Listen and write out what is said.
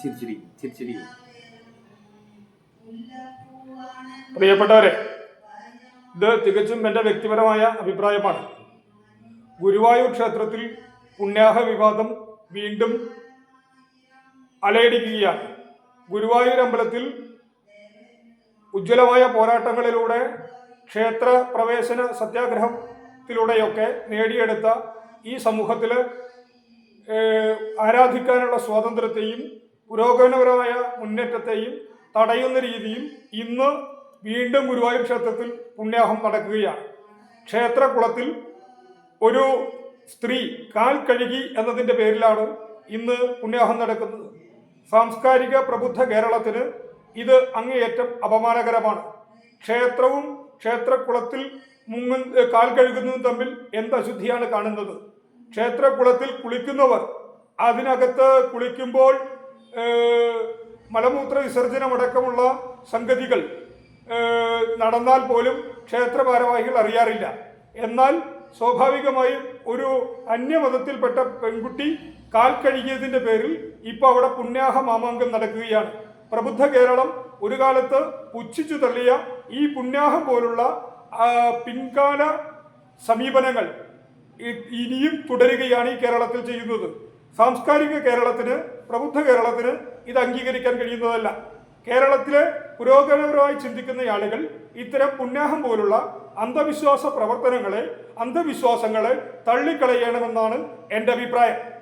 ചിരിച്ചിരി ചിരിച്ചിരി. പ്രിയപ്പെട്ടവരെ ഇത് തികച്ചും എന്റെ വ്യക്തിപരമായ അഭിപ്രായമാണ്. ഗുരുവായൂർ ക്ഷേത്രത്തിൽ പുണ്യാഹ വിവാദം വീണ്ടും അലയടിക്കുകയാണ്. ഗുരുവായൂർ അമ്പലത്തിൽ ഉജ്ജ്വലമായ പോരാട്ടങ്ങളിലൂടെ ക്ഷേത്ര പ്രവേശന സത്യാഗ്രഹത്തിലൂടെയൊക്കെ നേടിയെടുത്ത ഈ സമൂഹത്തിൽ ആരാധിക്കാനുള്ള സ്വാതന്ത്ര്യത്തെയും പുരോഗമനപരമായ മുന്നേറ്റത്തെയും തടയുന്ന രീതിയിൽ ഇന്ന് വീണ്ടും ഗുരുവായൂർ ക്ഷേത്രത്തിൽ പുണ്യാഹം നടക്കുകയാണ്. ക്ഷേത്രകുളത്തിൽ ഒരു സ്ത്രീ കാൽ കഴുകി എന്നതിന്റെ പേരിലാണ് ഇന്ന് പുണ്യാഹം നടക്കുന്നത്. സാംസ്കാരിക പ്രബുദ്ധ കേരളത്തിന് ഇത് അങ്ങേയറ്റം അപമാനകരമാണ്. ക്ഷേത്രവും ക്ഷേത്രക്കുളത്തിൽ മുങ്ങും കാൽ കഴുകുന്നതും തമ്മിൽ എന്ത് അശുദ്ധിയാണ് കാണുന്നത്? ക്ഷേത്രക്കുളത്തിൽ കുളിക്കുന്നവർ അതിനകത്ത് കുളിക്കുമ്പോൾ മലമൂത്ര വിസർജനമടക്കമുള്ള സംഗതികൾ നടന്നാൽ പോലും ക്ഷേത്ര ഭാരവാഹികൾ അറിയാറില്ല. എന്നാൽ സ്വാഭാവികമായും ഒരു അന്യമതത്തിൽപ്പെട്ട പെൺകുട്ടി കാൽ കഴുകിയതിന്റെ പേരിൽ ഇപ്പോൾ അവിടെ പുണ്യാഹ മാമാങ്കം നടക്കുകയാണ്. പ്രബുദ്ധ കേരളം ഒരു കാലത്ത് പുച്ഛിച്ചു തള്ളിയ ഈ പുണ്യാഹം പോലുള്ള പിൻകാല സമീപനങ്ങൾ ഇനിയും തുടരുകയാണ് ഈ കേരളത്തിൽ ചെയ്യുന്നത്. സാംസ്കാരിക കേരളത്തിന് പ്രബുദ്ധ കേരളത്തിന് ഇത് അംഗീകരിക്കാൻ കഴിയുന്നതല്ല. കേരളത്തിലെ പുരോഗമനപരമായി ചിന്തിക്കുന്ന ആളുകൾ ഇത്തരം പുണ്യാഹം പോലുള്ള അന്ധവിശ്വാസ പ്രവർത്തനങ്ങളെ അന്ധവിശ്വാസങ്ങളെ തള്ളിക്കളയണമെന്നാണ് എന്റെ അഭിപ്രായം.